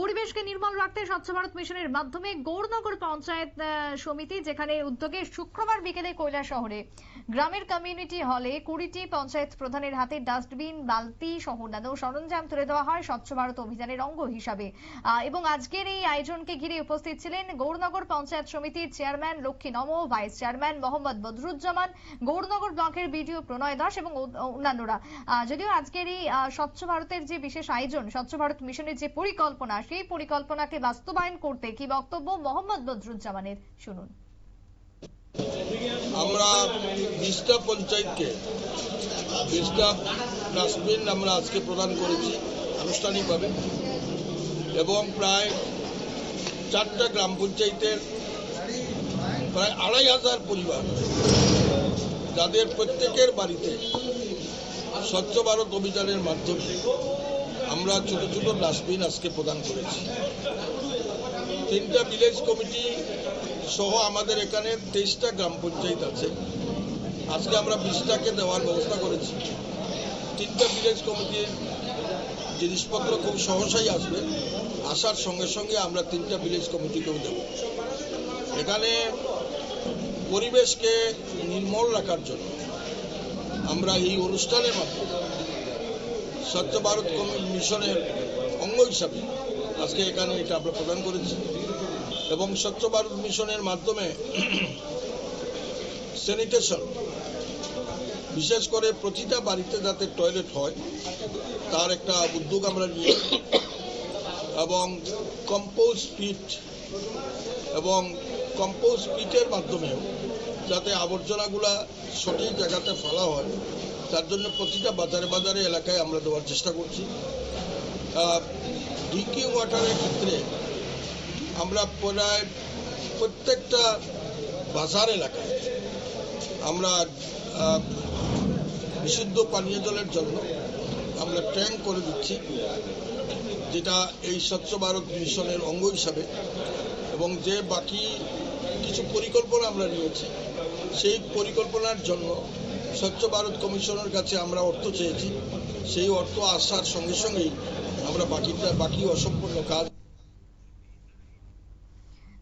পরিবেশকে নির্মল রাখতে স্বচ্ছ ভারত মিশনের মাধ্যমে গৌরনগর পঞ্চায়েত সমিতি, যেখানে উদ্যোগে শুক্রবার বিকেলে কৈলা শহরে। গ্রামের কমিউনিটি হলে কুড়িটি পঞ্চায়েত প্রধানের হাতে ডাস্টবিন বালতি সহ অন্যান্য সরঞ্জাম তুলে দেওয়া হয় স্বচ্ছ ভারত অভিযানের অঙ্গ হিসাবে। এবং আজকের এই আয়োজনকে ঘিরে উপস্থিত ছিলেন গৌরনগর পঞ্চায়েত সমিতির চেয়ারম্যান লক্ষ্মী নম ভাইস চেয়ারম্যান মোহাম্মদ বদরুজ্জামান। গৌরনগর ব্লকের বিডিও প্রণয় দাস এবং অন্যান্যরা। যদিও আজকের এই স্বচ্ছ ভারতের যে বিশেষ আয়োজন, স্বচ্ছ ভারত মিশনের যে পরিকল্পনা সেই পরিকল্পনাকে বাস্তবায়ন করতে কি বক্তব্য মোহাম্মদ বদরুজ্জামানের? শুনুন। আমরা বিশটা পঞ্চায়েতকে, বিশটা ডাস্টবিন আমরা আজকে প্রদান করেছি আনুষ্ঠানিকভাবে, এবং প্রায় চারটা গ্রাম পঞ্চায়েতের প্রায় আড়াই হাজার পরিবার যাদের প্রত্যেকের বাড়িতে স্বচ্ছ ভারত অভিযানের মাধ্যমে আমরা ছোট ছোট ডাস্টবিন আজকে প্রদান করেছি। তিনটা ভিলেজ কমিটি সহ আমাদের এখানে তেইশটা গ্রাম পঞ্চায়েত আছে। আজকে আমরা বিশটাকে দেওয়ার ব্যবস্থা করেছি। তিনটা ভিলেজ কমিটির জিনিসপত্র খুব সহসাই আসবে। আসার সঙ্গে সঙ্গে আমরা তিনটা ভিলেজ কমিটিকেও দেব। এখানে পরিবেশকে নির্মল রাখার জন্য আমরা এই অনুষ্ঠানের মাধ্যমে স্বচ্ছ ভারত মিশনের অঙ্গ হিসাবে আজকে এখানে এটা আমরা প্রদান করেছি। এবং স্বচ্ছ ভারত মিশনের মাধ্যমে স্যানিটেশন বিশেষ করে প্রতিটা বাড়িতে যাতে টয়লেট হয়, তার একটা উদ্যোগ আমরা নিয়ে এবং কম্পোজ পিট এবং কম্পোজ পিটের মাধ্যমেও যাতে আবর্জনাগুলা সঠিক জায়গাতে ফেলা হয় তার জন্য প্রতিটা বাজারে বাজারে এলাকায় আমরা দেওয়ার চেষ্টা করছি। ড্রিঙ্কিং ওয়াটারের ক্ষেত্রে আমরা প্রায় প্রত্যেকটা বাজার এলাকায় আমরা বিশুদ্ধ পানীয় জলের জন্য আমরা ট্যাঙ্ক করে দিচ্ছি, যেটা এই স্বচ্ছ ভারত মিশনের অঙ্গ হিসাবে এবং যে বাকি কিছু পরিকল্পনা আমরা নিয়েছি, সেই পরিকল্পনার জন্য স্বচ্ছ ভারত কমিশনের কাছে আমরা অর্থ চেয়েছি। সেই অর্থ আসার সঙ্গে সঙ্গেই আমরা বাকিটা বাকি অসম্পূর্ণ কাজ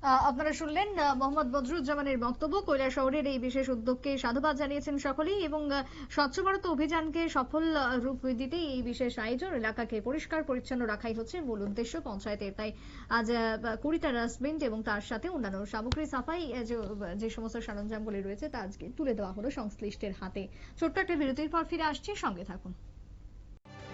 আপনারা শুনলেন মোহাম্মদ বদরুজ্জামানের বক্তব্য। কৈলা শহরের এই বিশেষ উদ্যোগকে সাধুবাদ জানিয়েছেন সকলেই এবং স্বচ্ছ ভারত অভিযানকে সফল রূপ দিতে এই বিশেষ আয়োজন এলাকাকে পরিষ্কার, পরিচ্ছন্ন রাখাই হচ্ছে মূল উদ্দেশ্য পঞ্চায়েতের। তাই আজ কুড়িটা ডাস্টবিন এবং তার সাথে অন্যান্য সামগ্রী সাফাই যে সমস্ত সরঞ্জামগুলি রয়েছে তা আজকে তুলে দেওয়া হলো সংশ্লিষ্টের হাতে। ছোট্ট একটা বিরতির পর ফিরে আসছি, সঙ্গে থাকুন।